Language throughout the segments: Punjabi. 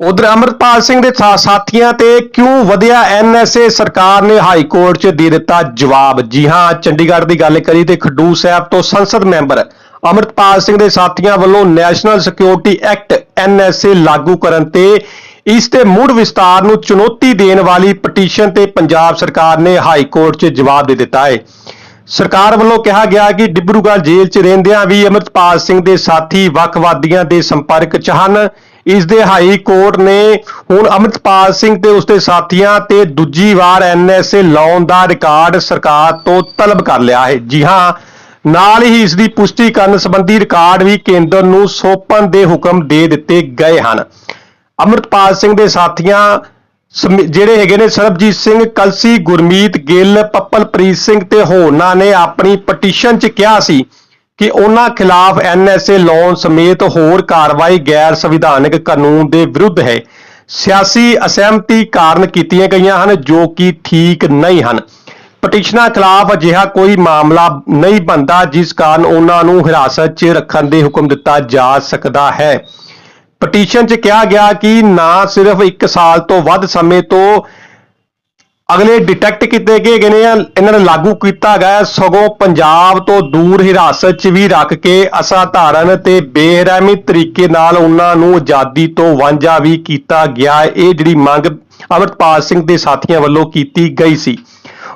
ਉਧਰ ਅਮਰਪਾਲ ਸਿੰਘ ਦੇ ਸਾਥੀਆਂ ਤੇ ਕਿਉਂ ਵਧਿਆ ਐਨਐਸਏ ਸਰਕਾਰ ਨੇ ਹਾਈ ਕੋਰਟ 'ਚ ਦੇ ਦਿੱਤਾ ਜਵਾਬ? ਜੀ ਹਾਂ, ਚੰਡੀਗੜ੍ਹ ਦੀ ਗੱਲ ਕਰੀ ਤੇ ਖਡੂਰ ਸਾਹਿਬ ਤੋਂ ਸੰਸਦ ਮੈਂਬਰ ਅਮਰਪਾਲ ਸਿੰਘ ਦੇ ਸਾਥੀਆਂ ਵੱਲੋਂ ਨੈਸ਼ਨਲ ਸਿਕਿਉਰਿਟੀ ਐਕਟ ਐਨਐਸਏ ਲਾਗੂ ਕਰਨ ਤੇ ਇਸ ਦੇ ਮੁੜ ਵਿਸਤਾਰ ਨੂੰ ਚੁਣੌਤੀ ਦੇਣ ਵਾਲੀ ਪਟੀਸ਼ਨ ਤੇ ਪੰਜਾਬ ਸਰਕਾਰ ਨੇ ਹਾਈ ਕੋਰਟ 'ਚ ਜਵਾਬ ਦੇ ਦਿੱਤਾ ਹੈ। ਸਰਕਾਰ ਵੱਲੋਂ ਕਿਹਾ ਗਿਆ ਕਿ ਡਿਬਰੂਗੜ੍ਹ ਜੇਲ੍ਹ 'ਚ ਰਹਿੰਦਿਆਂ ਵੀ ਅਮਰਪਾਲ ਸਿੰਘ ਦੇ ਸਾਥੀ ਵੱਖਵਾਦੀਆਂ ਦੇ ਸੰਪਰਕ 'ਚ ਹਨ। ਇਸ ਦੇ ਹਾਈ ਕੋਰਟ ਨੇ ਹੁਣ ਅਮਰਪਾਲ ਸਿੰਘ ਤੇ ਉਸਦੇ ਸਾਥੀਆਂ ਤੇ ਦੂਜੀ ਵਾਰ ਐਨਐਸਏ ਲਾਉਣ ਦਾ ਰਿਕਾਰਡ ਸਰਕਾਰ ਤੋਂ ਤਲਬ ਕਰ ਲਿਆ ਹੈ। ਜੀ ਹਾਂ, ਨਾਲ ਹੀ ਇਸ ਦੀ ਪੁਸ਼ਟੀ ਕਰਨ ਸੰਬੰਧੀ ਰਿਕਾਰਡ ਵੀ ਕੇਂਦਰ ਨੂੰ ਸੌਂਪਣ ਦੇ ਹੁਕਮ ਦੇ ਦਿੱਤੇ ਗਏ ਹਨ। ਅਮਰਪਾਲ ਸਿੰਘ ਦੇ ਸਾਥੀਆਂ ਜਿਹੜੇ ਹੈਗੇ ਨੇ ਸਰਬਜੀਤ ਸਿੰਘ, ਕਲਸੀ, ਗੁਰਮੀਤ, ਗਿੱਲ, ਪੱਪਲਪ੍ਰੀਤ ਸਿੰਘ ਤੇ ਹੋਰਨਾਂ ਨੇ ਆਪਣੀ ਪਟੀਸ਼ਨ 'ਚ ਕਿਹਾ ਸੀ ਕਿ ਉਹਨਾਂ ਖਿਲਾਫ ਐਨਐਸਏ ਲਾਉਣ ਸਮੇਤ ਹੋਰ ਕਾਰਵਾਈ ਗੈਰ ਸੰਵਿਧਾਨਕ ਕਾਨੂੰਨ ਦੇ ਵਿਰੁੱਧ ਹੈ। ਸਿਆਸੀ ਅਸਹਿਮਤੀ ਕਾਰਨ ਕੀਤੀਆਂ ਗਈਆਂ ਹਨ, ਜੋ ਕਿ ਠੀਕ ਨਹੀਂ ਹਨ। ਪਟੀਸ਼ਨਾਂ ਖਿਲਾਫ ਅਜਿਹਾ ਕੋਈ ਮਾਮਲਾ ਨਹੀਂ ਬਣਦਾ, ਜਿਸ ਕਾਰਨ ਉਹਨਾਂ ਨੂੰ ਹਿਰਾਸਤ 'ਚ ਰੱਖਣ ਦੇ ਹੁਕਮ ਦਿੱਤਾ ਜਾ ਸਕਦਾ ਹੈ। ਪਟੀਸ਼ਨ 'ਚ ਕਿਹਾ ਗਿਆ ਕਿ ਨਾ ਸਿਰਫ 1 ਸਾਲ ਤੋਂ ਵੱਧ ਸਮੇਂ ਤੋਂ ਅਗਲੇ ਡਿਟੈਕਟ ਕੀਤੇ ਗਏ ਗਏ ਨੇ ਇਹਨਾਂ ਨੇ ਲਾਗੂ ਕੀਤਾ ਗਿਆ ਸਗੋਂ ਪੰਜਾਬ ਤੋਂ ਦੂਰ ਹਿਰਾਸਤ 'ਚ ਵੀ ਰੱਖ ਕੇ ਅਸਾਧਾਰਨ ਤੇ ਬੇਰਹਿਮੀ ਤਰੀਕੇ ਨਾਲ ਉਹਨਾਂ ਨੂੰ ਆਜ਼ਾਦੀ ਤੋਂ ਵਾਂਝਾ ਵੀ ਕੀਤਾ ਗਿਆ ਇਹ ਜਿਹੜੀ ਮੰਗ ਅਮਰਪਾਲ ਸਿੰਘ ਦੇ ਸਾਥੀਆਂ ਵੱਲੋਂ ਕੀਤੀ ਗਈ ਸੀ।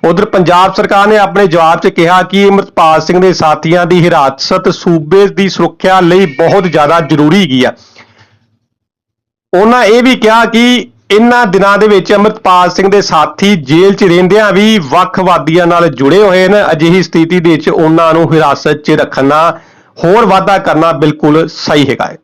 ਉਧਰ ਪੰਜਾਬ ਸਰਕਾਰ ਨੇ ਆਪਣੇ ਜਵਾਬ 'ਚ ਕਿਹਾ ਕਿ ਅਮਰਪਾਲ ਸਿੰਘ ਦੇ ਸਾਥੀਆਂ ਦੀ ਹਿਰਾਸਤ ਸੂਬੇ ਦੀ ਸੁਰੱਖਿਆ ਲਈ ਬਹੁਤ ਜ਼ਿਆਦਾ ਜ਼ਰੂਰੀ ਹੈਗੀ ਆ। ਉਹਨਾਂ ਇਹ ਵੀ ਕਿਹਾ ਕਿ ਇਹਨਾਂ ਦਿਨਾਂ ਦੇ ਵਿੱਚ ਅਮਰਪਾਲ ਸਿੰਘ ਦੇ ਸਾਥੀ ਜੇਲ੍ਹ 'ਚ ਰਹਿੰਦਿਆਂ ਵੀ ਵੱਖਵਾਦੀਆਂ ਨਾਲ ਜੁੜੇ ਹੋਏ ਨੇ ਅਜਿਹੀ ਸਥਿਤੀ ਦੇ ਵਿੱਚ ਉਹਨਾਂ ਨੂੰ ਹਿਰਾਸਤ 'ਚ ਰੱਖਣਾ ਹੋਰ ਵਾਅਦਾ ਕਰਨਾ ਬਿਲਕੁਲ ਸਹੀ ਹੈਗਾ ਹੈ।